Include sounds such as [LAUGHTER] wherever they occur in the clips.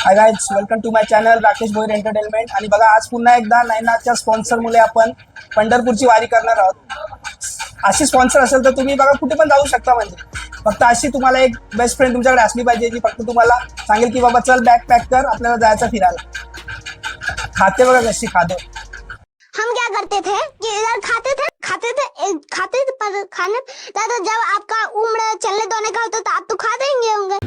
Hi guys welcome to my channel Rakesh Bhoir entertainment आणि बघा आज पुन्हा एकदा नायनाच्या स्पॉन्सरमुळे आपण पंढरपूरची वारी करणार आहोत. अशी स्पॉन्सर असेल तर तुम्ही बघा कुठे पण जाऊ शकता म्हणजे. फक्त अशी तुम्हाला एक बेस्ट फ्रेंड तुमच्याकडे असली पाहिजे जी फक्त तुम्हाला सांगेल की बाबा चल बॅग पॅक कर आपल्याला जायचं फिरायला. खाते बघा कशी खाते. हम क्या करते थे? कि इधर खाते थे खाते थे खाते थे पर खाने। दादा जब आपका उम्र चलने दोने का होता तो आप तो खा देंगे होंगे।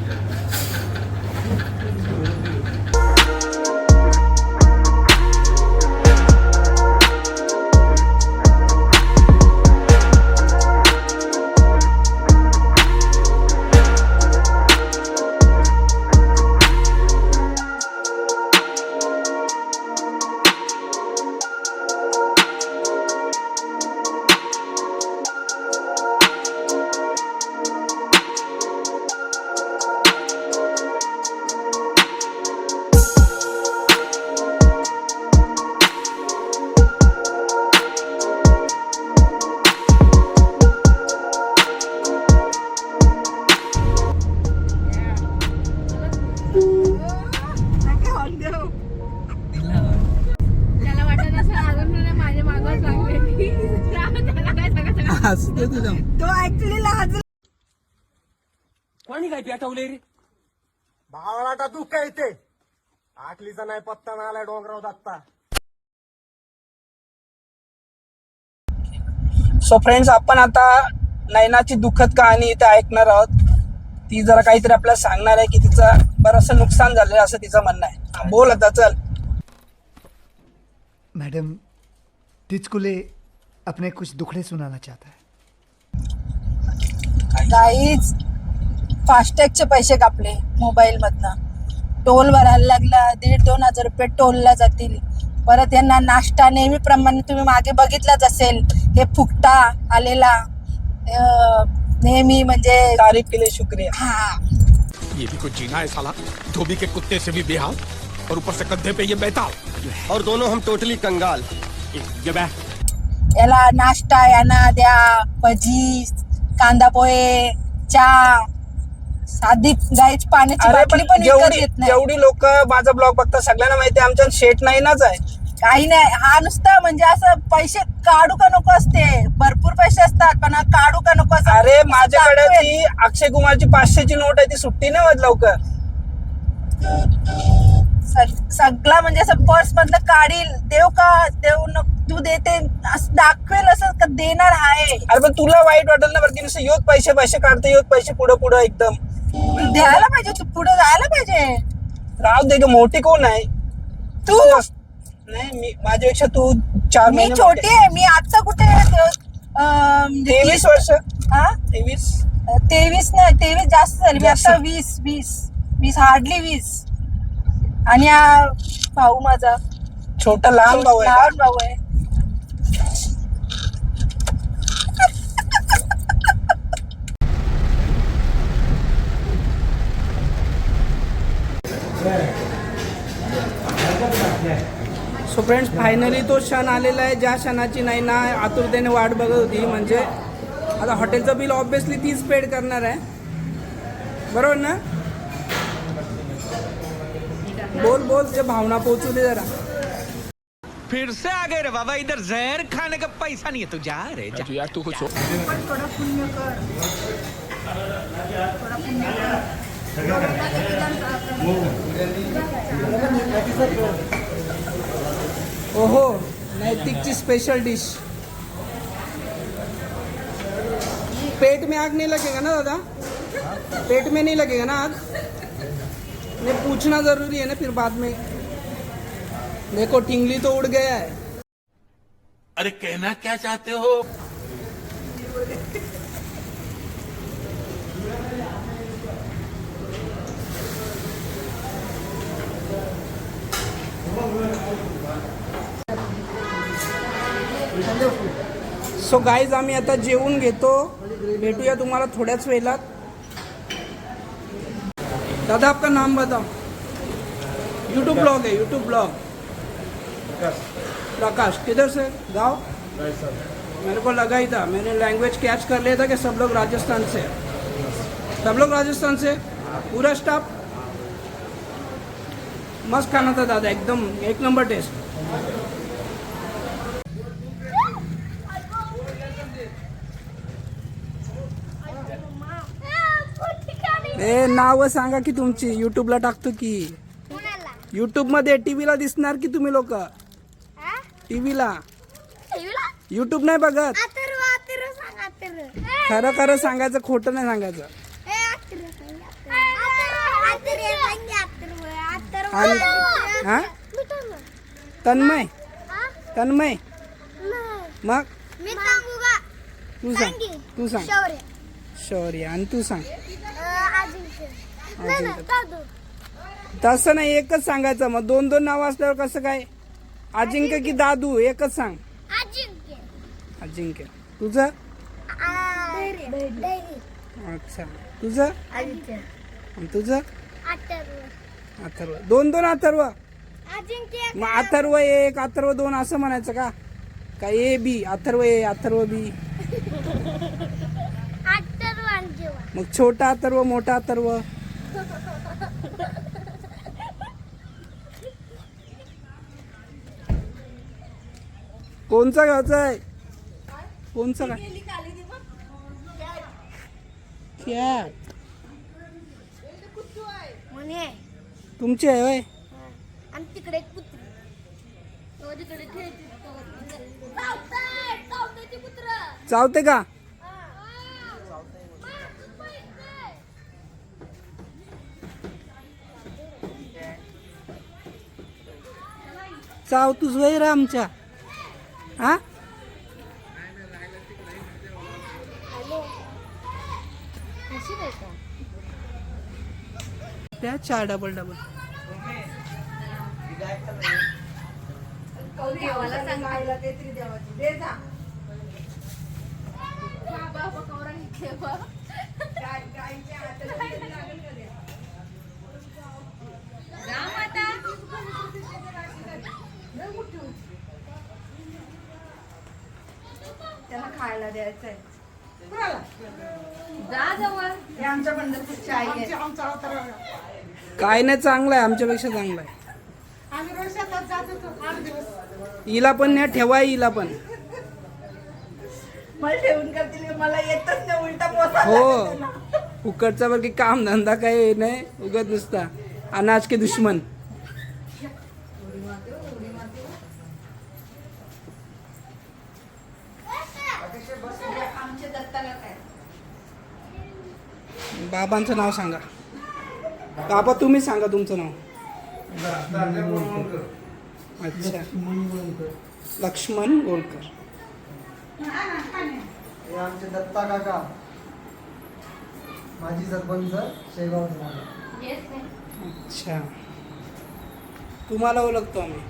सो फ्रेंड्स आपण आता नैनाची दुःखद कहाणी इथे ऐकणार आहोत. ती जरा काहीतरी आपल्याला सांगणार आहे की तिचं बरंचसं नुकसान झालेलं आहे असं तिचं म्हणणं आहे. हा, बोल आता चल. मैडम तिचकुले अपने कुछ दुखड़े सुनाना चाहता है. काहीच. फास्टॅगचे पैसे कापले मोबाईल मधनं टोल भरायला लागला दीड दोन हजार रुपये टोलला जातील. परत यांना नाश्ता नेहमीप्रमाणे तुम्ही मागे बघितलाच असेल. हे फुकटा आलेला अं, नेहमी म्हणजे तारीफ के लिए शुक्रिया. हा. ये भी कुछ जीना है साला। धोबी के कुत्ते से भी बेहाल और ऊपर से कंधे पे ये बैताल। और दोनों हम टोटली कंगाल। याला नाश्ता यांना द्या भजी कांदा पोहे चहा साधी गाईच पाण्याची बाटली पण विकत जेवढी येत नाही. जेवढी लोक माझा ब्लॉग बघतात सगळ्यांना माहिती आहे आमच्या शेट नाही नाच आहे. काही नाही. हा नुसता म्हणजे असं पैसे काढू का नको असते. भरपूर पैसे असतात पण हा काढू का नको असं अरे माझ्याकडे. ती अक्षय कुमारची पाचशेची नोट आहे ती सुट्टी नाही होत लवकर. सग- सगळा म्हणजे असं पर्स मधलं काढील. देव का? देव न तू देते. असं दाखवेल असं का देणार आहे. अरे पण तुला वाईट वाटेल ना बरं की नुसतं योत पैसे पैसे काढते योत पैसे पुढं पुढं एकदम. द्यायला पाहिजे तू पुढे जायला पाहिजे. राव दे ग मोठी कोण आहे? तू? नाही मी माझ्यापेक्षा तू चार मी महिने छोटी. आहे मी आजचा कुठे अं, म्हणजे तेवीस वर्ष. हा? तेवीस. तेवीस नाही तेवीस जास्त झाली. मी जास्त. आता वीस वीस वीस हार्डली वीस. आणि हा भाऊ माझा. छोटा लहान भाऊ आहे का? लहान भाऊ आहे. फ्रेंड्स फायनली तो क्षण आलेला आहे. ज्या क्षणाची नाही ना आतुरतेने वाट बघत होती. म्हणजे आता हॉटेलचं बिल ऑब्विसली तीच पेड करणार आहे. बरोबर ना? बोल बोल ते भावना पोचू दे जरा. फिर से आ गए रे बाबा इधर जहर खाने का पैसा नहीं है तू जा रे जा यार तू कुछ ओहो नैतिकची स्पेशल डिश पेट में आग नहीं लगेगा ना दादा? पेट में नहीं लगेगा ना आग? नहीं पूछना ज़रूरी है ना फिर बाद में। देखो टिंगली तो उड़ गया है। अरे कहना क्या चाहते हो? सो गाईज आम्ही आता जेवून घेतो. भेटूया तुम्हाला थोड्याच वेळात. दादा आपका नाम बताओ. यूट्यूब ब्लॉग है यूट्यूब ब्लॉग प्रकाश. किधर से? गाँव? मेरे को लगा ही था। मैंने लैंग्वेज कैच कर लिया था कि सब लोग राजस्थान से सब लोग राजस्थान से पूरा स्टाफ मस्त खाना था दादा एकदम एक नंबर टेस्ट ए नाव सांगा की तुमची. युट्यूबला टाकतो की. युट्यूबमध्ये टीव्हीला दिसणार की तुम्ही लोक? टीव्हीला? युट्यूब नाही बघत? खरं खरं सांगायचं खोटं नाही सांगायचं. हा? तन्मय? तन्मय. मग? तू सांगी. तू सांग. शौर्य. आणि तू सांग. तसं नाही एकच सांगायचं. मग दोन दोन नावं असल्यावर कसं काय? अजिंक्य की दादू एकच सांग. अजिंक्य. तुझं? अच्छा. तुझं? तुझं? अथर्व. अथर्व. दोन दोन अथर्व. मग अथर्व एक अथर्व दोन असं म्हणायचं का? का ए बी? अथर्व ए अथर्व बी? [LAUGHS] मग छोटा अथर्व मोठा अथर्व कोणचा घ्यायचा आहे? कोणचा काय कॅट तुमची आहे होय? आणि तिकडे कुत्रं. चावते का? चाव तूच वय रे आमच्या. हा त्या चार डबल डबल त्यांना खायला द्यायचंय. जा जवळ हे आमच्या पंढरपूरची आई आहे. काय नाही चांगलं आहे आमच्यापेक्षा चांगलं आहे. हिला पण न्या ठेवा हिला पण. मला ठेवून करतील मला येतच नाही उलटा पोसा हो. फुकटचा वगैरे काम धंदा काही नाही उगत नुसता. अनाज के दुश्मन. बाबांचं नाव सांगा. बाबा तुम्ही सांगा तुमचं नाव. अच्छा. लक्ष्मण गोलकर हे आमचे दत्ता काका. माजी सरपंच शेगाव अच्छा. तुम्हाला ओळखतो आम्ही.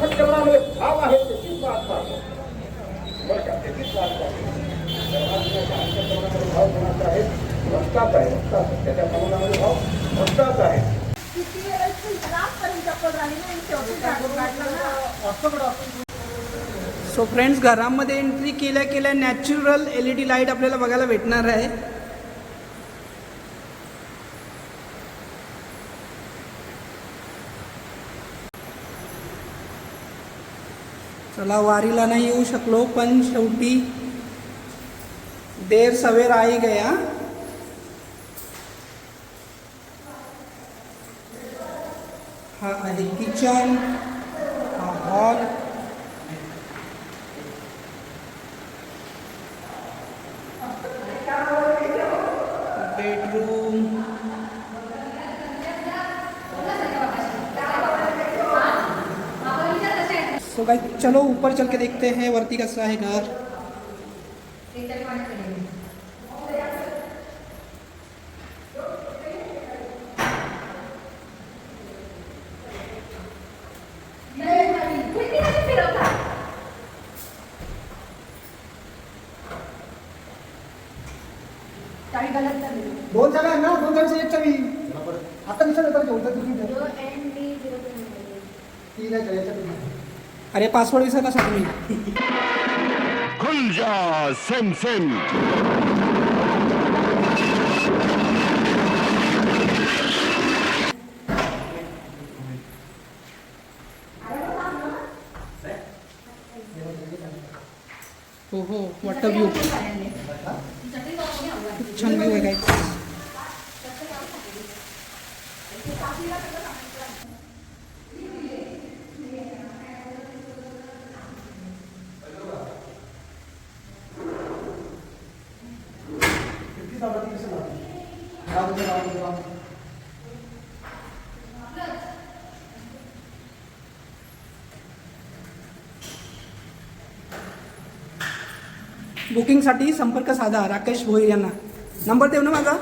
अंतःकरणामध्ये भाव आहे त्याचीच पाहतो बरं का त्याचीच सर्वांच्या अंतःकरणामध्ये भाव कोणाचा आहे भक्ताच आहे भक्ताच त्याच्या मनामध्ये भाव भक्ताच आहे. सो फ्रेंड्स घरामध्ये एंट्री केल्या केल्या natural L E D light आपल्याला बघायला भेटणार आहे. चला वारीला नाही शकलो पण शेवटी देर सवेर आई गया। हाँ किचन हा हॉल। गाइस चलो ऊपर चल के देखते हैं वर्ती कैसा है घर। दोन चावी ना दोन एक चावी आता घेऊन ती का याच्यात अरे पासवर्ड विसरला सेम सेम हो हो वॉट अ व्यू छान व्यू आहे काय बुकिंगसाठी संपर्क साधा राकेश भोईर यांना. नंबर देऊ ना माझा?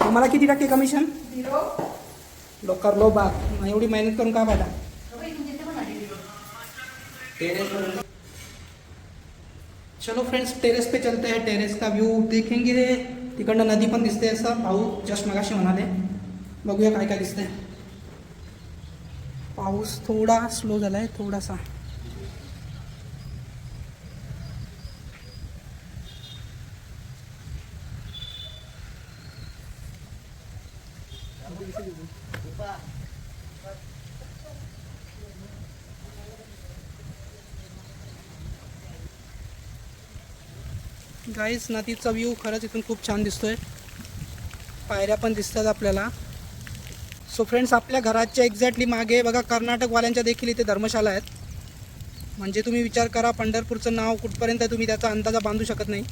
तुम्हाला किती टक्के कमिशन लोकर लो बाग. एवढी मेहनत करून का पाहिला चलो फ्रेंड्स टेरेस पे चलते हैं. टेरेस का व्यू देखेंगे. तिकडनं नदी पण दिसते असं. भाऊ जस्ट मगाशी म्हणाले. बघूया काय काय दिसतंय. पाऊस थोडा स्लो झालाय थोडासा. गाईस नदीचा व्ह्यू खरंच इथून खूप छान दिसतोय. पायऱ्या पण दिसतात आपल्याला. सो फ्रेंड्स आपल्या घराच्या एक्झॅक्टली मागे बघा कर्नाटकवाल्यांच्या देखील इथे धर्मशाला आहेत. म्हणजे तुम्ही विचार करा पंढरपूरचं नाव कुठपर्यंत तुम्ही त्याचा अंदाजा बांधू शकत नाही.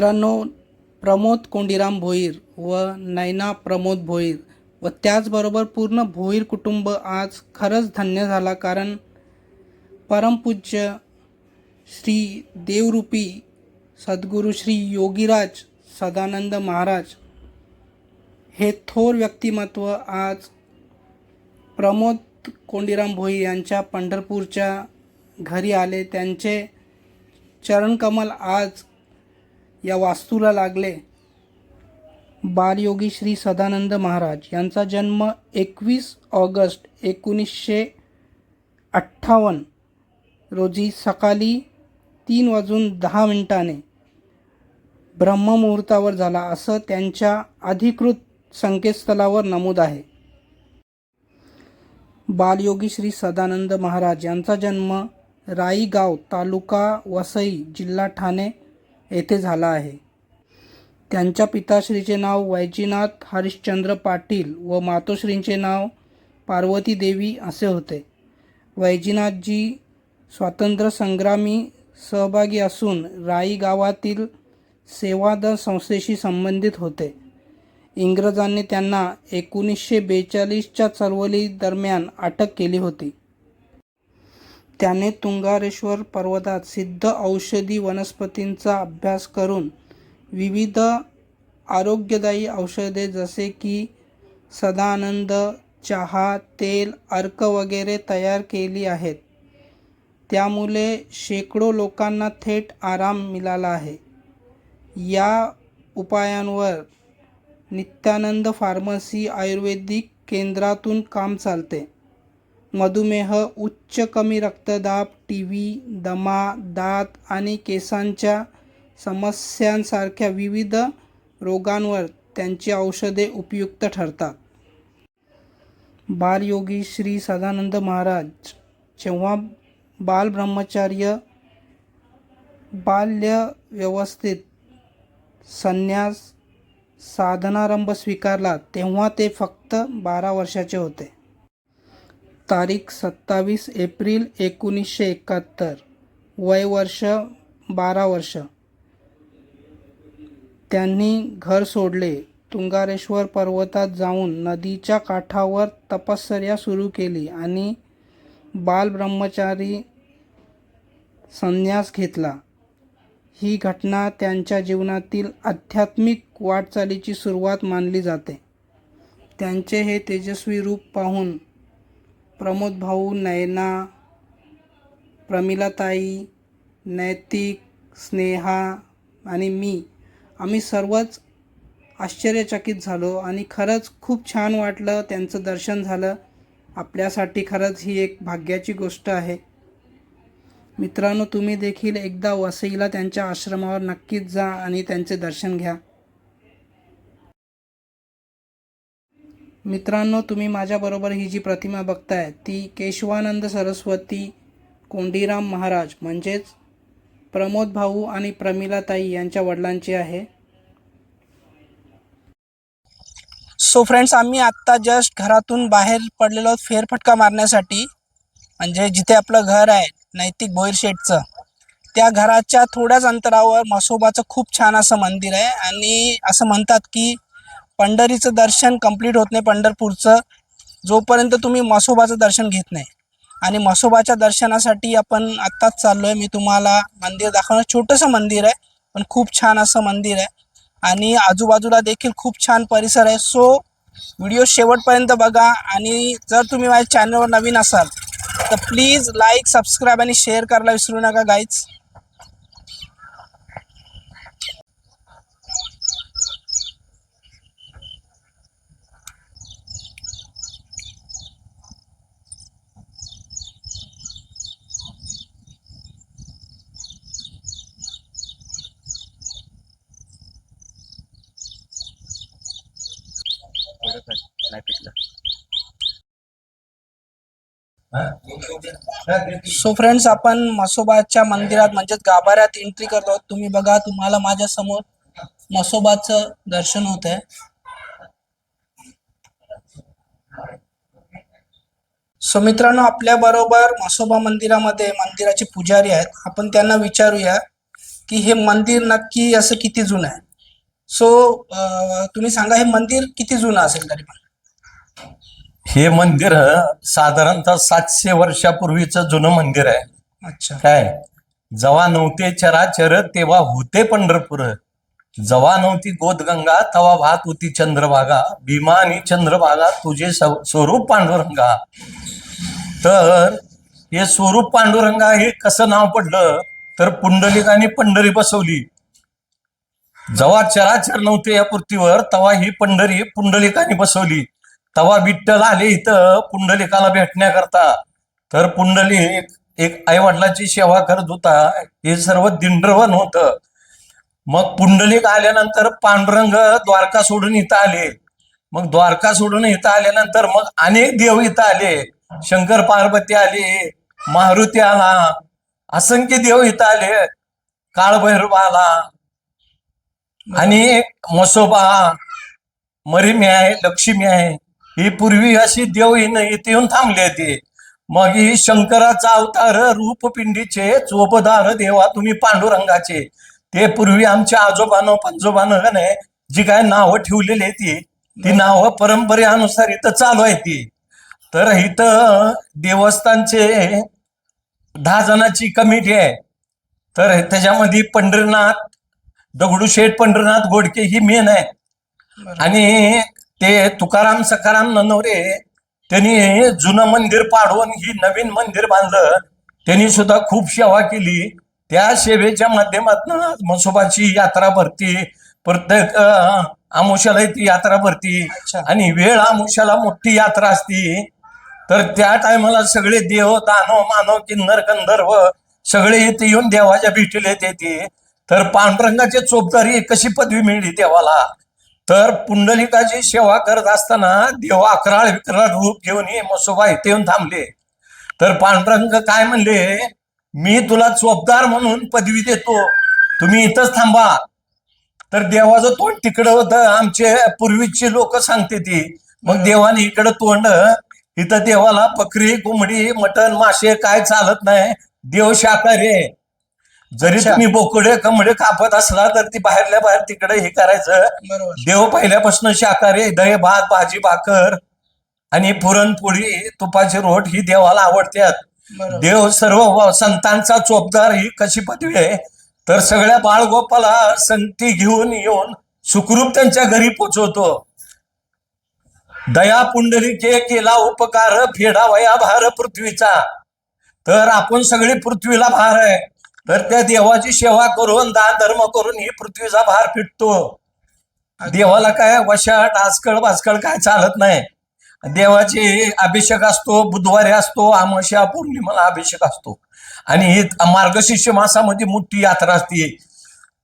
मित्रांनो प्रमोद कोंडीराम भोईर व नैना प्रमोद भोईर व त्याचबरोबर पूर्ण भोईर कुटुंब आज खरंच धन्य झाला कारण परमपूज्य श्री देवरूपी सद्गुरू श्री योगीराज सदानंद महाराज हे थोर व्यक्तिमत्व आज प्रमोद कोंडीराम भोईर यांच्या पंढरपूरच्या घरी आले. त्यांचे चरणकमल आज या वास्तूला लागले. बालयोगी श्री सदानंद महाराज यांचा जन्म एकवीस ऑगस्ट एकोणीसशे अठ्ठावन्न रोजी सकाळी तीन वाजून दहा मिनिटाने ब्रह्ममुहूर्तावर झाला असं त्यांच्या अधिकृत संकेतस्थळावर नमूद आहे. बालयोगी श्री सदानंद महाराज यांचा जन्म राईगाव तालुका वसई जिल्हा ठाणे येथे झाला आहे. त्यांच्या पिताश्रीचे नाव वैजीनाथ हरिश्चंद्र पाटील व मातोश्रींचे नाव पार्वती देवी असे होते. वैजीनाथजी स्वातंत्र्यसंग्रामी सहभागी असून राई गावातील सेवादल संस्थेशी संबंधित होते. इंग्रजांनी त्यांना एकोणीसशे बेचाळीसच्या चळवळी दरम्यान अटक केली होती. त्याने तुंगारेश्वर पर्वतात सिद्ध औषधी वनस्पतींचा अभ्यास करून विविध आरोग्यदायी औषधे जसे की सदानंद चहा तेल अर्क वगैरे तयार केली आहेत. त्यामुळे शेकडो लोकांना थेट आराम मिळाला आहे. या उपायांवर नित्यानंद फार्मसी आयुर्वेदिक केंद्रातून काम चालते. मधुमेह उच्च कमी रक्तदाब टी व्ही दमा दात आणि केसांच्या समस्यांसारख्या विविध रोगांवर त्यांची औषधे उपयुक्त ठरतात. बालयोगी श्री सदानंद महाराज जेव्हा बालब्रह्मचार्य बाल्य व्यवस्थित संन्यास साधनारंभ स्वीकारला तेव्हा ते फक्त बारा वर्षाचे होते. तारीख सत्तावीस एप्रिल एकोणीसशे एकाहत्तर. वय वर्ष बारा वर्ष. त्यांनी घर सोडले. तुंगारेश्वर पर्वतात जाऊन नदीच्या काठावर तपश्चर्या सुरू केली आणि बालब्रह्मचारी संन्यास घेतला. ही घटना त्यांच्या जीवनातील आध्यात्मिक वाटचालीची सुरुवात मानली जाते. त्यांचे हे तेजस्वी रूप पाहून प्रमोद भाऊ नयना प्रमिलाताई नैतिक स्नेहा आणि मी. आम्ही सर्वच आश्चर्यचकित झालो आणि खरंच खूप छान वाटलं त्यांचं दर्शन झालं. आपल्यासाठी खरंच ही एक भाग्याची गोष्ट आहे. मित्रांनो तुम्ही देखील एकदा वसईला त्यांच्या आश्रमावर नक्कीच जा आणि त्यांचे दर्शन घ्या. मित्रांनो तुम्ही माझ्याबरोबर ही जी प्रतिमा बघताय ती केशवानंद सरस्वती कोंडीराम महाराज म्हणजेच प्रमोद भाऊ आणि प्रमिलाताई यांच्या वडिलांची आहे. सो फ्रेंड्स आम्ही आत्ता जस्ट घरातून बाहेर पडलेलो आहोत फेरफटका मारण्यासाठी. म्हणजे जिथे आपलं घर आहे नैतिक भोईर शेठचं त्या घराच्या थोड्याच अंतरावर म्हसोबाचं खूप छान असं मंदिर आहे. आणि असं म्हणतात की पंढरीचं दर्शन कंप्लीट होत नाही पंढरपूरचं जोपर्यंत तुम्ही म्हसोबाचं दर्शन घेत नाही. आणि म्हसोबाच्या दर्शनासाठी आपण आत्ताच चाललो आहे मी तुम्हाला मंदिर दाखवणार. छोटंसं मंदिर आहे पण खूप छान असं मंदिर आहे. आणि आजूबाजूला देखील खूप छान परिसर आहे. सो व्हिडिओ शेवटपर्यंत बघा. आणि जर तुम्ही माझ्या चॅनलवर नवीन असाल तर प्लीज लाईक सबस्क्राईब आणि शेअर करायला विसरू नका गाईज सो फ्रेंड्स आपण म्हसोबाच्या मंदिरात म्हणजेच गाभाऱ्यात एंट्री करतो. आहोत. तुम्ही बघा तुम्हाला माझ्यासमोर म्हसोबाचं दर्शन होत आहे सो मित्रांनो आपल्या बरोबर मसोबा मंदिरामध्ये मंदिराचे पुजारी आहेत. आपण त्यांना विचारूया की हे मंदिर नक्की असं किती जुनं आहे? सो तुम्ही सांगा हे मंदिर किती जुनं असेल तरी पण? हे मंदिर साधारणतः सातशे वर्षापूर्वीचं जुनं मंदिर आहे. अच्छा. काय? जेव्हा नव्हते चराचर तेव्हा होते पंढरपूर. जेव्हा नव्हती गोदगंगा तवा वाहत होती चंद्रभागा. भीमा आणि चंद्रभागा तुझे स्व- स्वरूप पांडुरंगा. तर हे स्वरूप पांडुरंगा हे कसं नाव पडलं? तर पुंडलिकाने पंढरी बसवली. जेव्हा चराचर नव्हते या पृथ्वीवर तेव्हा ही पंढरी पुंडलिकाने बसवली. तवा विठ्ठल आले इथं पुंडलिकाला भेटण्याकरता. तर पुंडलिक एक आई वडिलाची सेवा करत होता. हे सर्व दिंड्रवन होत. मग पुंडलिक आल्यानंतर पांडुरंग द्वारका सोडून इथं आले. मग द्वारका सोडून इथं आल्यानंतर मग अनेक देव इथं आले. शंकर पार्वती आले मारुती आला असंख्य देव इथं आले. काळभैरव आला. आणि मसोबा मरिमी आहे लक्ष्मी आहे. ही पूर्वी अशी देव इथं इथे येऊन थांबले ते. मग ही शंकराचा अवतार रूपपिंडीचे चोपदार देवा तुम्ही पांडुरंगाचे. ते पूर्वी आमच्या आजोबानं पंजोबानं का नाही जी काय नावं ठेवलेली आहे ती ती नावं परंपरेनुसार इथं चालू आहे ती. तर इथं देवस्थानचे दहा जणांची कमिटी आहे. तर त्याच्यामध्ये पंढरीनाथ दगडूशेठ पंढरीनाथ गोडके ही मेन आहे आणि ते तुकाराम सकाराम ननवरे त्यांनी जुनं मंदिर पाडून ही नवीन मंदिर बांधलं. त्यांनी सुद्धा खूप सेवा केली. त्या सेवेच्या माध्यमातून म्हसोबाची यात्रा भरती प्रत्येक अं, आमुष्याला ती यात्रा भरती आणि वेळ आमुष्याला मोठी यात्रा असती. तर त्या टायमाला सगळे देव दानव मानव किन्नर गंधर्व सगळे इथे येऊन देवाच्या भेटीला येते तर पांडुरंगाची चोपदारी कशी पदवी मिळली देवाला? तर पुंडलिकाची सेवा करत असताना देव अकराळ विकराळ रूप घेऊन ये मसोबा इथे येऊन थांबले. तर पांडुरंग काय म्हणले मी तुला चोपदार म्हणून पदवी देतो. तुम्ही इथंच थांबा. तर देवाचं तोंड तिकडं होतं. आमचे पूर्वीची लोक सांगते ती. मग देवाने इकडं तोंड इथं देवाला बकरी कोंबडी मटण मासे काय चालत नाही. देव शाकाहारी आहे. जरी तुम्ही बोकडे कमडे कापत असला तर ती बाहेरल्या बाहेर तिकडे हे करायचं. बरोबर. देव पहिल्यापासून शाकाहारी आहे. दही भात भाजी भाकर आणि पुरणपोळी तुपाची रोट ही देवाला आवडतात. बरोबर. देव सर्व संतांचा चोपदार ही कशी पदवी आहे? तर सगळ्या बाळगोपाला संगती घेऊन येऊन सुखरूप त्यांच्या घरी पोचवतो. दया पुंडलिके केला उपकार फेडा वया भार पृथ्वीचा. तर आपण सगळी पृथ्वीला भार आहे. तर त्या देवाची सेवा करून दान धर्म करून ही पृथ्वीचा भार फिटतो. देवाला काय वशाट आजकळ वाजकळ काय चालत नाही. देवाचे अभिषेक असतो बुधवारी असतो अमावस्या पौर्णिमाला अभिषेक असतो. आणि ही मार्गशीर्ष मासामध्ये मोठी यात्रा असते.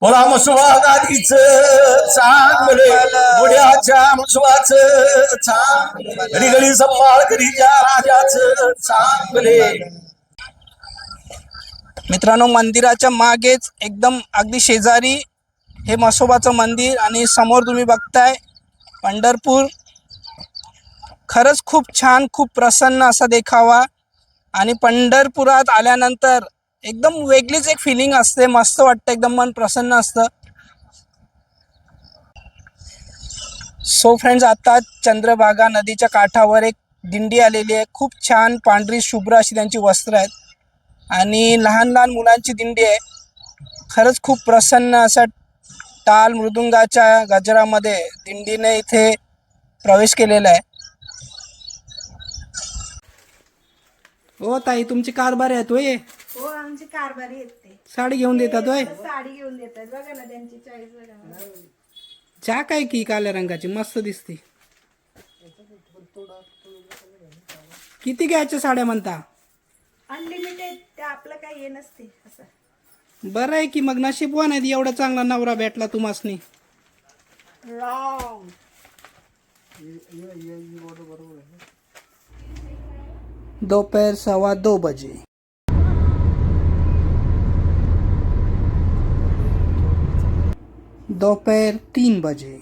बोला मसुवा गाडीच चांगलं बुड्याच्या मसुवाच चांगलं रिगळी संभाळ करीच्या राजाच चांगले मित्रांनो मंदिराच्या मागेच एकदम अगदी शेजारी हे मसोबाचं मंदिर आणि समोर तुम्ही बघताय पंढरपूर. खरंच खूप छान खूप प्रसन्न असा देखावा. आणि पंढरपुरात आल्यानंतर एकदम वेगळीच एक फिलिंग असते मस्त वाटतं एकदम मन प्रसन्न असतं. सो फ्रेंड्स आता चंद्रभागा नदीच्या काठावर एक दिंडी आलेली आहे. खूप छान पांढरी शुभ्र अशी त्यांची वस्त्र आहेत. आणि लहान लहान मुलांची दिंडी आहे. खरंच खूप प्रसन्न असा टाल मृदुंगाच्या गजरामध्ये दिंडीने इथे प्रवेश केलेला आहे. हो ताई तुमची कारभार आहे होय? हो आमची कारभारी येते साडी घेऊन देतात होय? साडी घेऊन देतात. बघा ना त्यांची चॉईस बघा ना. चा काय की काल्या रंगाची? मस्त दिसते. किती घ्यायच्या साड्या म्हणता? अनलिमिटेड ते आपलं काही हे नसते असं. बरं आहे की मग नशीबवान आहे एवढा चांगला नवरा भेटला तुम्हासनी. रॉंग दोपहर सवा दो बजे. दोपहर तीन बजे.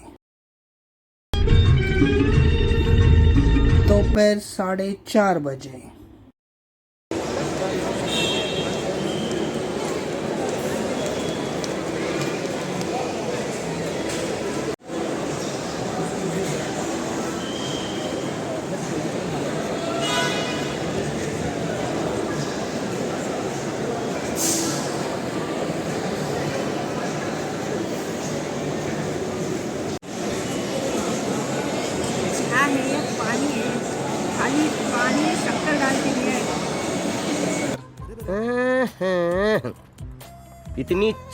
दोपहर साढ़े चार बजे.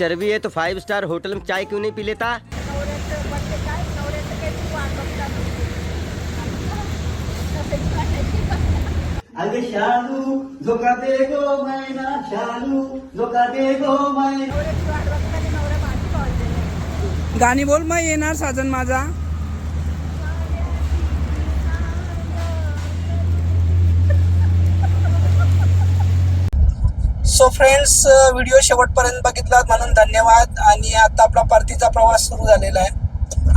चर्बी है तो फाइव स्टार होटल में चाय क्यों नहीं पी लेता? अगे शालू झोका दे गो मैना शालू झोका दे गो मैना। गाणी बोल मग येणार साजन माझा. सो फ्रेंड्स व्हिडिओ शेवटपर्यंत बघितलात म्हणून धन्यवाद. आणि आता आपला परतीचा प्रवास सुरू झालेला आहे.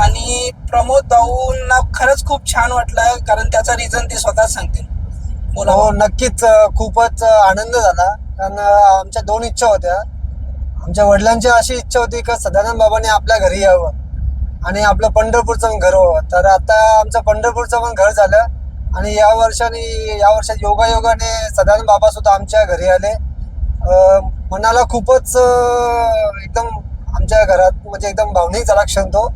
आणि प्रमोद भाऊंना खरंच खूप छान वाटलं कारण त्याचा रिझन ते स्वतःच सांगतील. बोला. हो नक्कीच खूपच आनंद झाला. कारण आमच्या दोन इच्छा होत्या. आमच्या वडिलांची अशी इच्छा होती की सदानंद बाबांनी आपल्या घरी यावं. आणि आपलं पंढरपूरचं पण घर व्हावं. तर आता आमचं पंढरपूरचं पण घर झालं. आणि या वर्षाने या वर्षात योगायोगाने सदानंद बाबा सुद्धा आमच्या घरी आले. मनाला खूपच एकदम आमच्या घरात म्हणजे एकदम भावनिक झाला क्षण तो.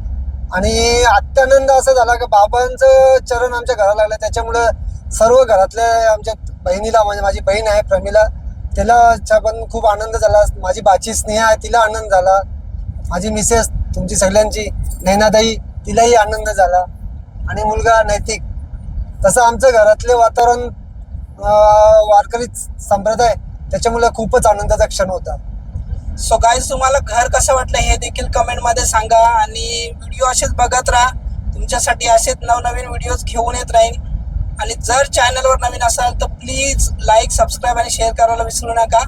आणि अत्यानंद असा झाला की बाबांचं चरण आमच्या घराला लागलं. त्याच्यामुळं सर्व घरातल्या आमच्या बहिणीला म्हणजे माझी बहीण आहे प्रमिला तिला पण खूप आनंद झाला. माझी बाची स्नेहा आहे तिला आनंद झाला. माझी मिसेस तुमची सगळ्यांची नैनादाई तिलाही आनंद झाला. आणि मुलगा नैतिक. तसं आमचं घरातले वातावरण वारकरी संप्रदाय त्याच्यामुळे खूपच आनंदाचा क्षण होता. सो गाईज तुम्हाला घर कसं वाटलं हे देखील कमेंटमध्ये सांगा आणि व्हिडिओ असेच बघत राहा. तुमच्यासाठी असेच नवनवीन व्हिडिओज घेऊन येत राहीन. आणि जर चॅनलवर नवीन असाल तर प्लीज लाईक सबस्क्राईब आणि शेअर करायला विसरू नका.